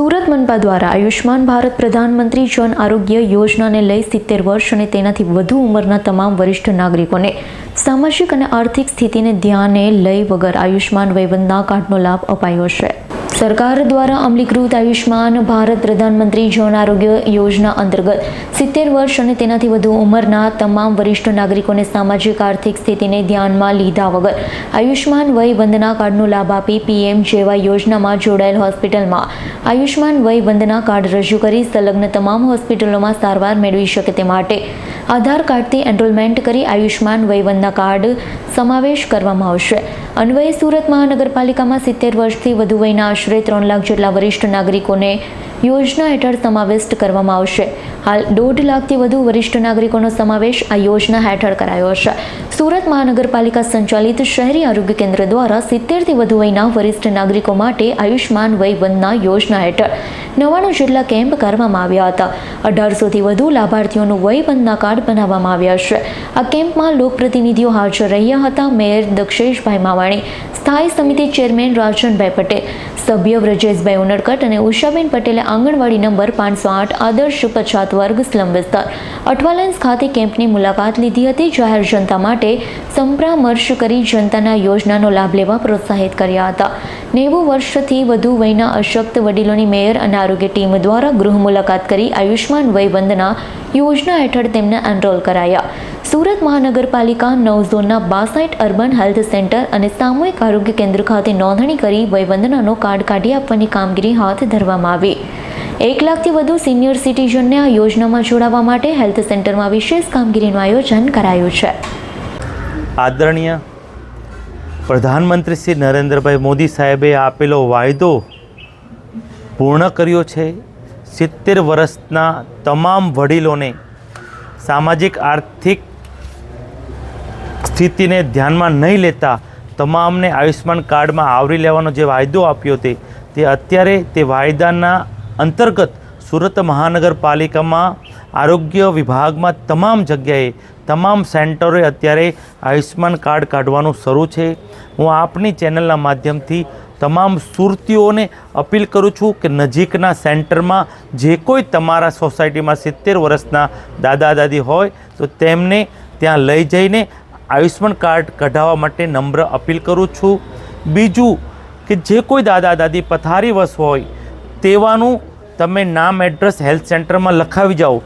સુરત મનપા દ્વારા આયુષ્માન ભારત પ્રધાનમંત્રી જન આરોગ્ય યોજનાને લઈ સિત્તેર વર્ષ અને તેનાથી વધુ ઉંમરના તમામ વરિષ્ઠ નાગરિકોને સામાજિક અને આર્થિક સ્થિતિને ધ્યાને લઈ વગર આયુષ્માન વયવંદના કાર્ડનો લાભ અપાયો છે. સરકાર દ્વારા અમલીકૃત આયુષ્માન ભારત પ્રધાનમંત્રી જન આરોગ્ય યોજના અંતર્ગત સિત્તેર વર્ષ અને તેનાથી વધુ ઉંમરના તમામ વરિષ્ઠ નાગરિકોને સામાજિક આર્થિક સ્થિતિને ધ્યાનમાં લીધા વગર આયુષ્માન વય વંદના કાર્ડનો લાભ આપી પીએમ જેવા યોજનામાં જોડાયેલ હોસ્પિટલમાં આયુષ્માન વય વંદના કાર્ડ રજૂ કરી સંલગ્ન તમામ હોસ્પિટલોમાં સારવાર મેળવી શકે તે માટે આધાર કાર્ડથી એનરોલમેન્ટ કરી આયુષ્માન વયવંદના કાર્ડ સમાવેશ કરવામાં આવશે. અન્વયે સુરત મહાનગરપાલિકામાં સિત્તેર વર્ષથી વધુ વયના આશરે ત્રણ લાખ જેટલા વરિષ્ઠ નાગરિકોને યોજના હેઠળ સમાવિષ્ટ કરવામાં આવશે. હાલ દોઢ લાખથી વધુ વરિષ્ઠ નાગરિકોનો સમાવેશ આ યોજના હેઠળ કરાયો છે સુરત મહાનગરપાલિકા સંચાલિત શહેરી આરોગ્ય કેન્દ્ર દ્વારા સિત્તેરથી વધુ વયના વરિષ્ઠ નાગરિકો માટે આયુષ્માન વય વંદના યોજના હેઠળ નવાણું જેટલા કેમ્પ કરવામાં આવ્યા હતા. અઢારસોથી વધુ લાભાર્થીઓનું વય વંદના કાર્ડ બનાવવામાં આવ્યા છે. આ કેમ્પમાં લોકપ્રતિનિધિઓ હાજર રહ્યા હતા. મેયર દક્ષેશભાઈ માવાણી, સ્થાયી સમિતિ ચેરમેન રાજનભાઈ પટેલ, સભ્ય વ્રજેશભાઈ ઉનડકટ અને ઉષાબેન પટેલે આંગણવાડી નંબર પાંચસો આઠ, આદર્શ પછાત વર્ગ, સ્લમ વિસ્તાર. અઠવાલેન્સ ખાતે કેમ્પની મુલાકાત લીધી હતી. જાહેર જનતા માટે સંપરામર્શ કરી જનતાના યોજનાનો લાભ લેવા પ્રોત્સાહિત કર્યા હતા. નેવું વર્ષથી વધુ વયના અશક્ત વડીલોની મેયર અને આરોગ્ય ટીમ દ્વારા ગૃહ મુલાકાત કરી આયુષ્માન વય વંદના યોજના હેઠળ તેમને એનરોલ કરાયા. સુરત મહાનગરપાલિકા નવ ઝોનના બાસાઠ અર્બન હેલ્થ સેન્ટર અને સામૂહિક આરોગ્ય કેન્દ્ર ખાતે નોંધણી કરી વયવંદનાનો કાર્ડ કાઢી આપવાની કામગીરી હાથ ધરવામાં આવી. એક લાખથી વધુ સિનિયર સિટીઝનને આ યોજનામાં જોડાવા માટે હેલ્થ સેન્ટરમાં વિશેષ કામગીરીનું આયોજન કરાયું છે. આદરણીય પ્રધાનમંત્રી શ્રી નરેન્દ્રભાઈ મોદી સાહેબે આપેલો વાયદો પૂર્ણ કર્યો છે. સિત્તેર વર્ષના તમામ વડીલોને સામાજિક, આર્થિક સ્થિતિને ધ્યાનમાં નહીં લેતા તમામને આયુષ્માન કાર્ડમાં આવરી લેવાનો જે વાયદો આપ્યો તે તે અત્યારે તે વાયદાના અંતર્ગત સુરત મહાનગરપાલિકામાં આરોગ્ય વિભાગમાં તમામ જગ્યાએ, તમામ સેન્ટરોએ અત્યારે આયુષ્માન કાર્ડ કાઢવાનું શરૂ છે. હું આપની ચેનલના માધ્યમથી તમામ સુરતીઓને અપીલ કરું છું કે નજીકના સેન્ટરમાં જે કોઈ તમારા સોસાયટીમાં સિત્તેર વર્ષના દાદા દાદી હોય તો તેમને ત્યાં લઈ જઈને આયુષ્માન કાર્ડ કઢાવવા માટે નમ્ર અપીલ કરું છું. બીજું કે જે કોઈ દાદા દાદી પથારીવશ હોય તેવાનું તમે નામ એડ્રેસ હેલ્થ સેન્ટરમાં લખાવી જાઓ.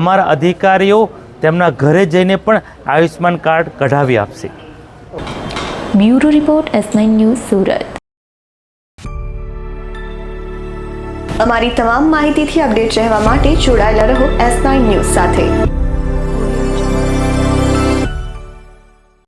અમારા અધિકારીઓ તેમના ઘરે જઈને પણ આયુષ્યમાન કાર્ડ કઢાવી આપશે. Bureau report S nine news Surat. અમારી તમામ માહિતીથી અપડેટ રહેવા માટે જોડાયેલા રહો એસ નાઇન ન્યૂઝ સાથે.